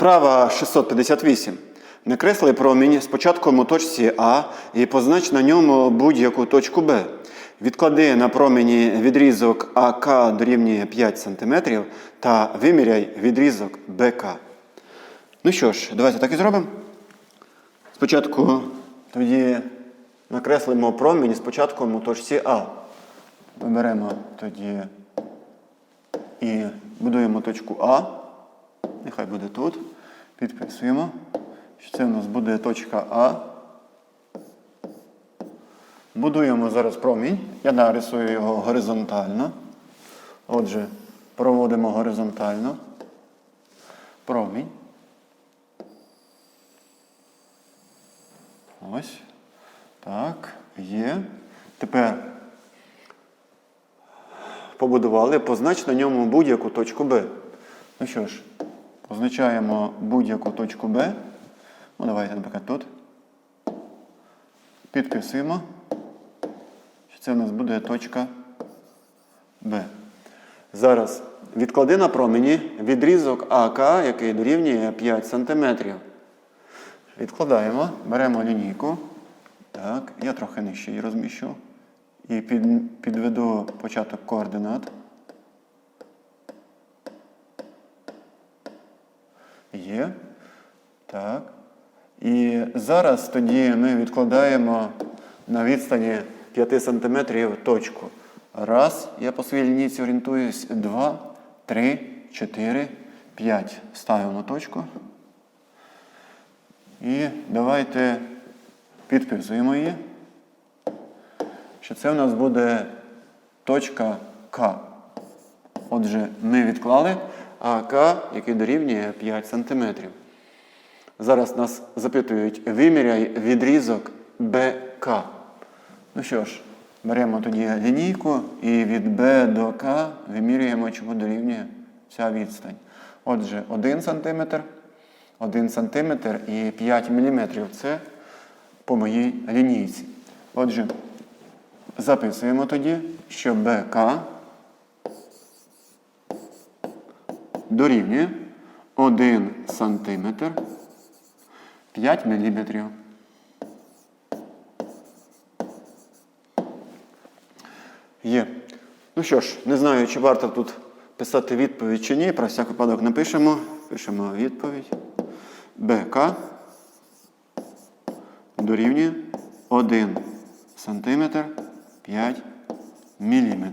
Вправа 658. Накресли промінь спочатку у точці А і познач на ньому будь-яку точку Б. Відклади на промені відрізок АК дорівнює 5 см та виміряй відрізок БК. Ну що ж, давайте так і зробимо. Спочатку тоді накреслимо промінь спочатку у точці А. Виберемо тоді і будуємо точку А. Нехай буде тут. Підписуємо. що Це у нас буде точка А. Будуємо зараз промінь. Я нарисую його горизонтально. Отже, проводимо горизонтально. Промінь. Ось. Так, є. Тепер побудували, познач на ньому будь-яку точку Б. Ну що ж, позначаємо будь-яку точку Б. Ну, давайте, наприклад, тут. Підписуємо, що це у нас буде точка Б. Зараз відклади на промені відрізок АК, який дорівнює 5 см. Відкладаємо, беремо лінійку. Так, я трохи нижче її розміщу. І під, підведу початок координат. Є. Так. І зараз тоді ми відкладаємо на відстані 5 см точку. Раз, я по своїй лінійці орієнтуюсь. Два, три, чотири, п'ять. Ставимо точку. І давайте підписуємо її. Що це у нас буде точка К. Отже, ми відклали АК, який дорівнює 5 см. Зараз нас запитують, виміряй відрізок БК. Ну що ж, беремо тоді лінійку і від Б до К вимірюємо, чому дорівнює ця відстань. Отже, 1 см, 1 см і 5 мм це по моїй лінійці. Отже, записуємо тоді, що БК дорівнює 1 см 5 мм. Є. Ну що ж, не знаю, чи варто тут писати відповідь чи ні. Про всяк випадок напишемо. Пишемо відповідь. БК дорівнює 1 см 5 мм.